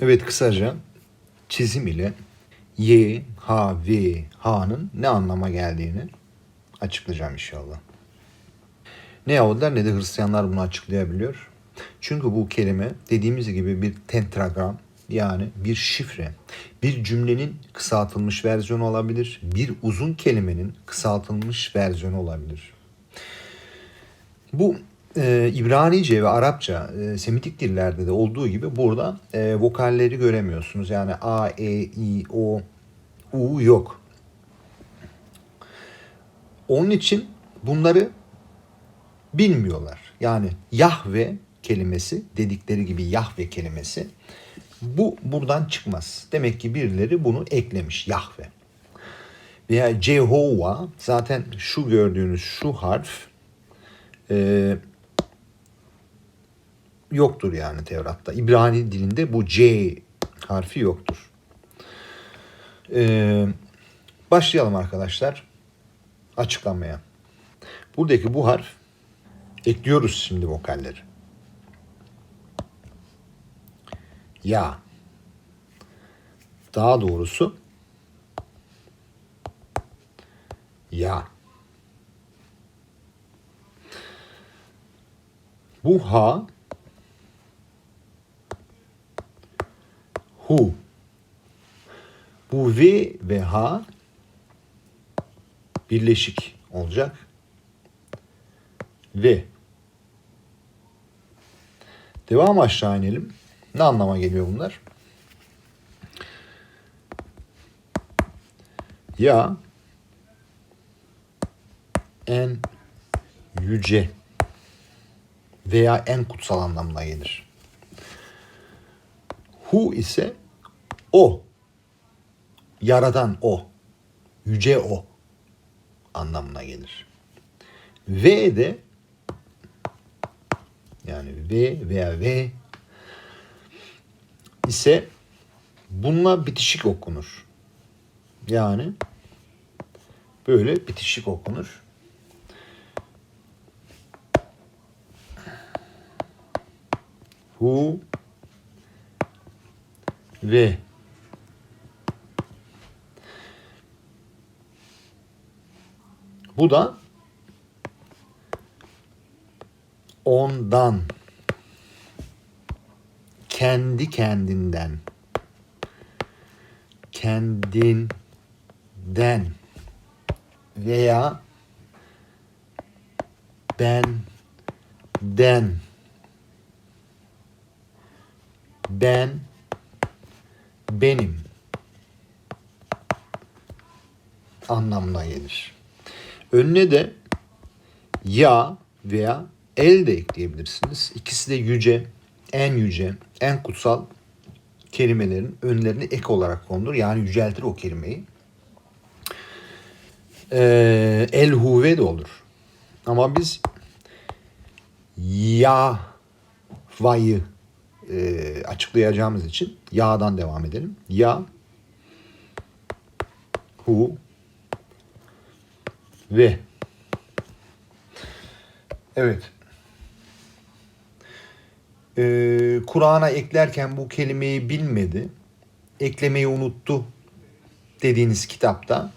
Evet kısaca çizim ile Y, H, V, H'nın ne anlama geldiğini açıklayacağım inşallah. Ne Yahudiler ne de Hristiyanlar bunu açıklayabiliyor. Çünkü bu kelime dediğimiz gibi bir tentragram yani bir şifre. Bir cümlenin kısaltılmış versiyonu olabilir. Bir uzun kelimenin kısaltılmış versiyonu olabilir. Bu e, İbranice ve Arapça, e, Semitik dillerde de olduğu gibi burada e, vokalleri göremiyorsunuz. Yani A, E, I, O, U yok. Onun için bunları bilmiyorlar. Yani Yahve kelimesi dedikleri gibi Yahve kelimesi bu buradan çıkmaz. Demek ki birileri bunu eklemiş Yahve. Veya Cehova zaten şu gördüğünüz şu harf e, yoktur yani Tevrat'ta. İbrani dilinde bu C harfi yoktur. E, başlayalım arkadaşlar açıklamaya. Buradaki bu harf ekliyoruz şimdi vokalleri. Ya. Daha doğrusu ya. Bu ha hu. Bu v ve ha birleşik olacak. Ve devam aşağı inelim. Ne anlama geliyor bunlar? Ya en yüce veya en kutsal anlamına gelir. Hu ise o. Yaradan o. Yüce o anlamına gelir. V de yani V veya V ise bununla bitişik okunur. Yani böyle bitişik okunur. Hu ve bu da ondan. Kendi kendinden. Kendinden. Veya benden. Ben benim. Anlamına gelir. Önüne de ya veya el de ekleyebilirsiniz. İkisi de yüce, en yüce, en kutsal kelimelerin önlerine ek olarak konulur. Yani yüceltir o kelimeyi. Ee, el huve de olur. Ama biz ya vayı e, açıklayacağımız için ya'dan devam edelim. Ya hu ve evet e, Kur'an'a eklerken bu kelimeyi bilmedi, eklemeyi unuttu dediğiniz kitapta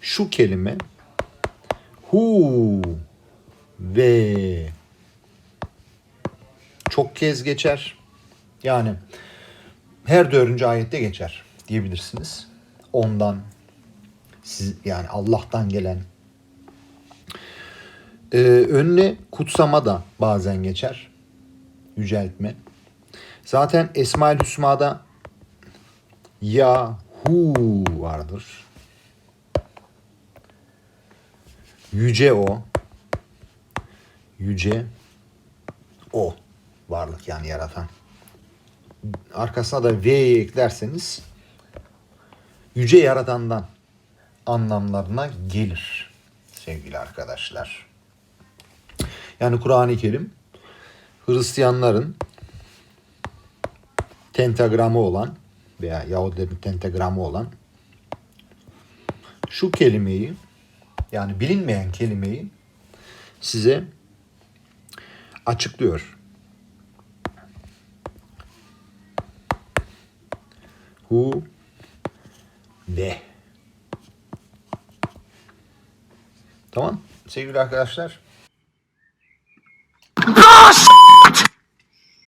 şu kelime hu ve çok kez geçer. Yani her dördüncü ayette geçer diyebilirsiniz. Ondan siz yani Allah'tan gelen ee, önüne kutsama da bazen geçer yüceltme. Zaten Esma-ül Hüsna'da Yahu vardır. Yüce o. Yüce o varlık yani yaratan. Arkasına da V'yi eklerseniz yüce yaratandan anlamlarına gelir sevgili arkadaşlar. Yani Kur'an-ı Kerim Hristiyanların pentagramı olan veya Yahudilerin pentagramı olan şu kelimeyi yani bilinmeyen kelimeyi size açıklıyor. hu ve. Tamam sevgili arkadaşlar.